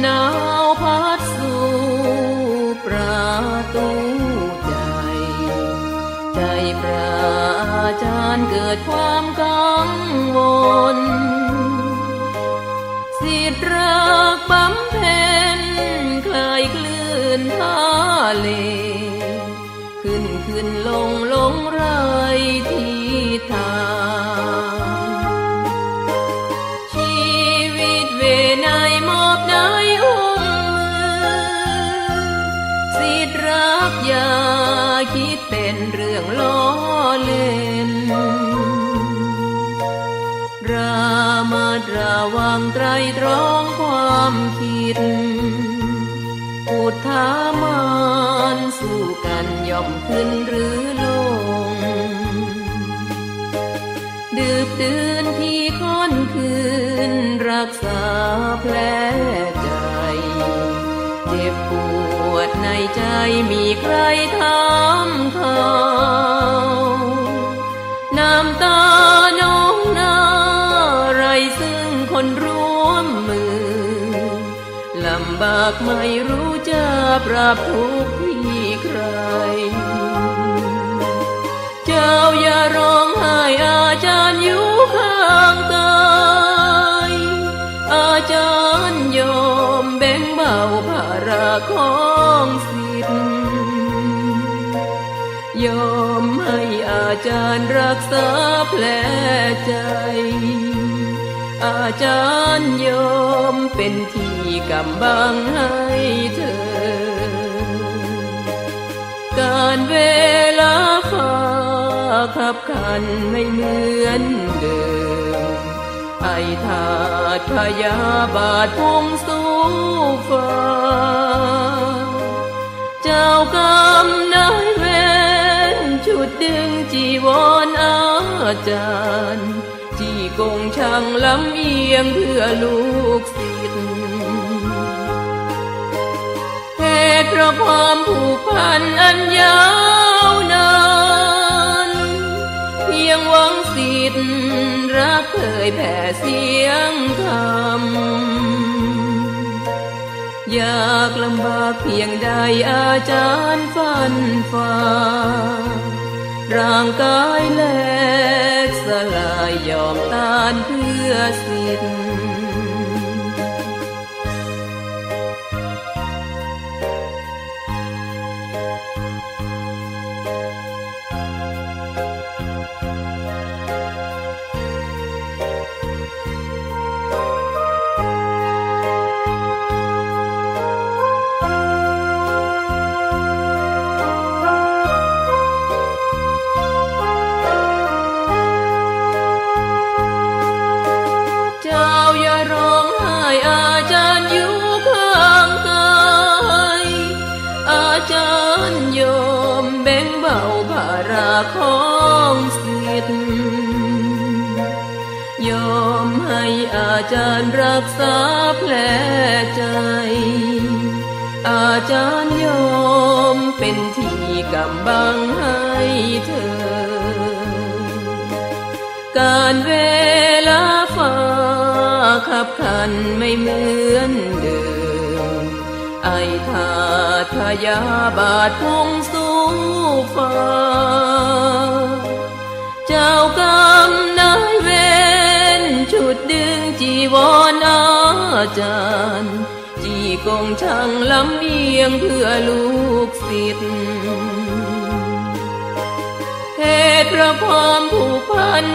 หนาวพัดสู่ประตูใจ ใจประจานเกิดความกังวลสิตเรักปั๊มเพนคลายคลื่นทะเล ขึ้นขึ้นลงลงไรที่ทาง สิทธิ์รักอย่าคิดเป็นเรื่องล้อเล่นรามาตระวังไตรตรองความคิดพูดท้ามานสู้กันย่อมขึ้นหรือลง ดืบดื่นที่ค้อนคืนรักษาแผล ใจมีใครทำเขาน้ำตาน้องนาไรซึ่งคนร่วมมือ ลำบากไม่รู้จะปรับทุกข์ที่ใคร เจ้าอย่าร้องไห้อาจารย์อยู่ข้างกายอาจารย์ยอมแบ่งเบาภาระของ ยอมให้อาจารย์รักษาแผลใจ อาจารย์ยอมเป็นที่กำบังให้เธอ การเวลาฟ้าขับขันไม่เหมือนเดิม ไอถาดพยาบาทพุ่งสู่ฟ้า จารย์จีกงช่างลำเอียงเพื่อลูกศิษย์เหตุเพราะความผูกพันอันยาวนานเพียงหวังสิทธิ์รักเคยแผ่เสียงคำอยากลำบากเพียงใดอาจารย์ฟันฝ่าร่างกายแลกสลา ยยอมตานเพื่อสิท ของสิทธิ์ยอมให้อาจารย์รักษาแผลใจ อาจารย์ยอมเป็นที่กำบังให้เธอ การเวลาฟ้าขับขันไม่เหมือนเดิมไอถาดพยาบาทพุ่งส ฟ้า เจ้ากรรมนายเวรชุดดึงจีวรอาจารย์ จีกงช่างลำเอียงเพื่อลูกศิษย์เหตุเพราะความผูกพัน